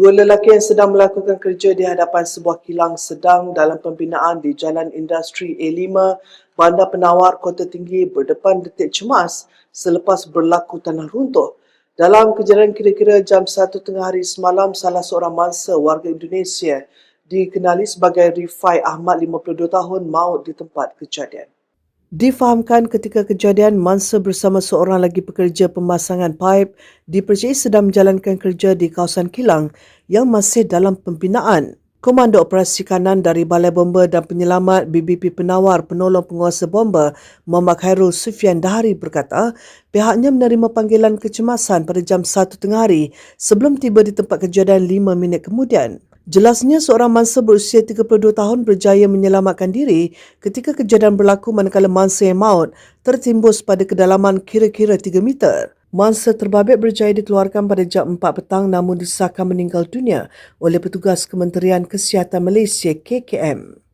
Dua lelaki yang sedang melakukan kerja di hadapan sebuah kilang sedang dalam pembinaan di Jalan Industri A5, Bandar Penawar, Kota Tinggi berdepan detik cemas selepas berlaku tanah runtuh. Dalam kejadian kira-kira jam 1 tengah hari semalam, salah seorang mangsa warga Indonesia dikenali sebagai Rifai Ahmad 52 tahun maut di tempat kejadian. Difahamkan ketika kejadian, Mansa bersama seorang lagi pekerja pemasangan paip dipercayai sedang menjalankan kerja di kawasan kilang yang masih dalam pembinaan. Komando Operasi Kanan dari Balai Bomba dan Penyelamat BBP Penawar Penolong Penguasa Bomba Muhammad Khairul Sufian Dahari berkata pihaknya menerima panggilan kecemasan pada jam 1 tengah hari sebelum tiba di tempat kejadian 5 minit kemudian. Jelasnya seorang mangsa berusia 32 tahun berjaya menyelamatkan diri ketika kejadian berlaku manakala mangsa yang maut tertimbus pada kedalaman kira-kira 3 meter. Mangsa terbabit berjaya dikeluarkan pada jam 4 petang namun disahkan meninggal dunia oleh petugas Kementerian Kesihatan Malaysia KKM.